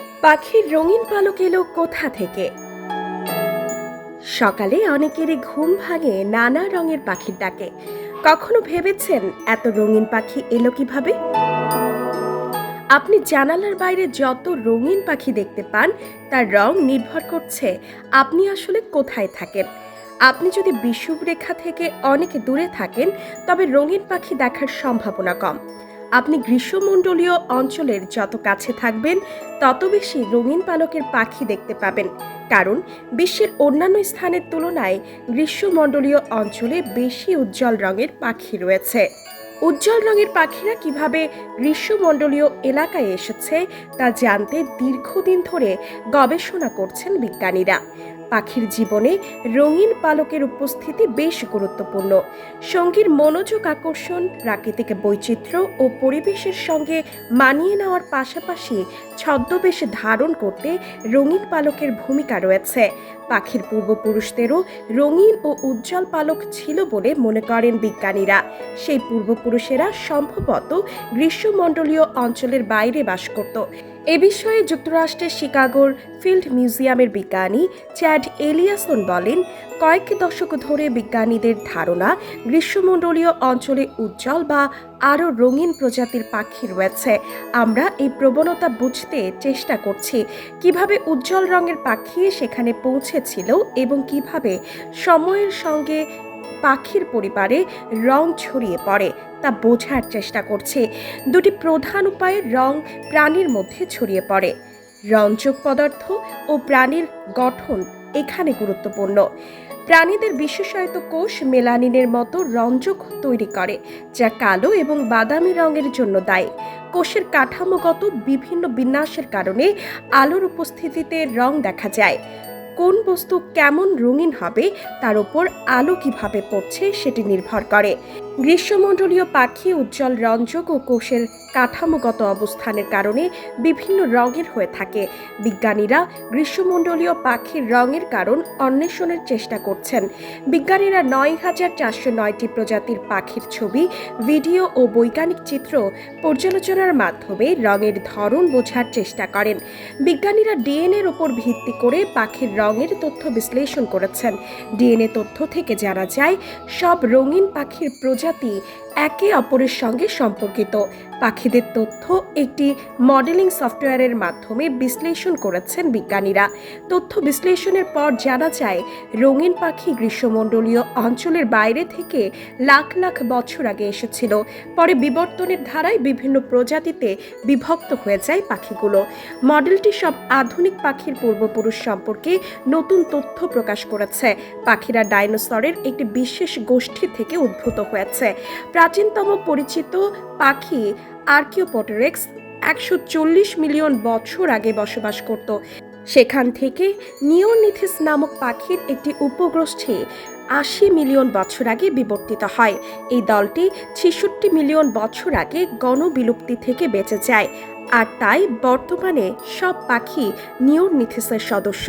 পাখির রঙিন পালক এলো কোথা থেকে? সকালে অনেকেরই ঘুম ভাঙে নানা রঙের পাখির ডাকে। কখনো ভেবেছেন এত রঙিন পাখি এলো কীভাবে? আপনি জানালার বাইরে যত রঙিন পাখি দেখতে পান, তার রং নির্ভর করছে আপনি আসলে কোথায় থাকেন। আপনি যদি বিষুব রেখা থেকে অনেক দূরে থাকেন, তবে রঙিন পাখি দেখার সম্ভাবনা কম। আপনি গ্রীষ্মমণ্ডলীয় অঞ্চলের যত কাছে থাকবেন, তত বেশি রঙিন পালকের পাখি দেখতে পাবেন। কারণ, বিশ্বের অন্যান্য স্থানের তুলনায় গ্রীষ্মমণ্ডলীয় অঞ্চলে বেশি উজ্জ্বল রঙের পাখি রয়েছে। উজ্জ্বল রঙের পাখিরা কীভাবে গ্রীষ্মমণ্ডলীয় এলাকায় এসেছে, তা জানতে দীর্ঘদিন ধরে গবেষণা করছেন বিজ্ঞানীরা। পাখির জীবনে রঙিন পালকের উপস্থিতি বেশ গুরুত্বপূর্ণ। সঙ্গীর মনোযোগ আকর্ষণ, প্রাকৃতিক বৈচিত্র্য ও পরিবেশের সঙ্গে মানিয়ে নেওয়ার পাশাপাশি ছদ্মবেশ ধারণ করতে রঙিন পালকের ভূমিকা রয়েছে। পাখির পূর্বপুরুষদেরও রঙিন ও উজ্জ্বল পালক ছিল বলে মনে করেন বিজ্ঞানীরা। সেই পূর্বপুরুষেরা সম্ভবত গ্রীষ্মমণ্ডলীয় অঞ্চলের বাইরে বাস করত। এ বিষয়ে যুক্তরাষ্ট্রের শিকাগোর ফিল্ড মিউজিয়ামের বিজ্ঞানী চ্যাড এলিয়াসন বলেন, কয়েক দশক ধরে বিজ্ঞানীদের ধারণা গ্রীষ্মমণ্ডলীয় অঞ্চলে উজ্জ্বল বা আরও রঙিন প্রজাতির পাখি রয়েছে। আমরা এই প্রবণতা বুঝতে চেষ্টা করছি। কীভাবে উজ্জ্বল রঙের পাখি সেখানে পৌঁছেছিল এবং কীভাবে সময়ের সঙ্গে পাখির পরিবারে রং ছড়িয়ে পড়ে তা বোঝার চেষ্টা করছে। দুটি প্রধান উপায়ে রং প্রাণীর মধ্যে ছড়িয়ে পড়ে। রঞ্জক পদার্থ ও প্রাণীর গঠন এখানে গুরুত্বপূর্ণ। প্রাণীদের বিশেষায়িত কোষ মেলানিনের মতো রঞ্জক তৈরি করে, যা কালো এবং বাদামি রঙের জন্য দায়ী। কোষের কাঠামোগত বিভিন্ন বিন্যাসের কারণে আলোর উপস্থিতিতে রং দেখা যায়। কোন বস্তু কেমন রঙিন হবে, তার ওপর আলো কীভাবে পড়ছে সেটি নির্ভর করে। গ্রীষ্মমণ্ডলীয় পাখি উজ্জ্বল রঞ্জক ও কোষের কাঠামোগত অবস্থানের কারণে বিভিন্ন রঙের হয়ে থাকে। বিজ্ঞানীরা গ্রীষ্মমণ্ডলীয় পাখির রঙের কারণ অন্বেষণের চেষ্টা করছেন। বিজ্ঞানীরা নয় হাজার চারশো নয়টি প্রজাতির পাখির ছবি, ভিডিও ও বৈজ্ঞানিক চিত্র পর্যালোচনার মাধ্যমে রঙের ধরন বোঝার চেষ্টা করেন। বিজ্ঞানীরা ডিএনএর উপর ভিত্তি করে পাখির রঙের তথ্য বিশ্লেষণ করেছেন। ডিএনএ তথ্য থেকে জানা যায়, সব রঙিন পাখির প্রজাতি একে অপরের সঙ্গে সম্পর্কিত। পাখিদের তথ্য একটি মডেলিং সফটওয়্যারের মাধ্যমে বিশ্লেষণ করেছেন বিজ্ঞানীরা। তথ্য বিশ্লেষণের পর জানা যায়, রঙিন পাখি গ্রীষ্মমণ্ডলীয় অঞ্চলের বাইরে থেকে লাখ লাখ বছর আগে এসেছিল। পরে বিবর্তনের ধারায় বিভিন্ন প্রজাতিতে বিভক্ত হয়ে যায় পাখিগুলো। মডেলটি সব আধুনিক পাখির পূর্বপুরুষ সম্পর্কে নতুন তথ্য প্রকাশ করেছে। পাখিরা ডাইনোসরের একটি বিশেষ গোষ্ঠী থেকে উদ্ভূত হয়েছে। প্রাচীনতম পরিচিত পাখি আর্কিওপটেরেক্স একশো চল্লিশ মিলিয়ন বছর আগে বসবাস করত। সেখান থেকে নিওনিথিস নামক পাখির একটি উপগোষ্ঠী আশি মিলিয়ন বছর আগে বিবর্তিত হয়। এই দলটি ছেষট্টি মিলিয়ন বছর আগে গণবিলুপ্তি থেকে বেঁচে যায়, আর তাই বর্তমানে সব পাখি নিওনিথিসের সদস্য।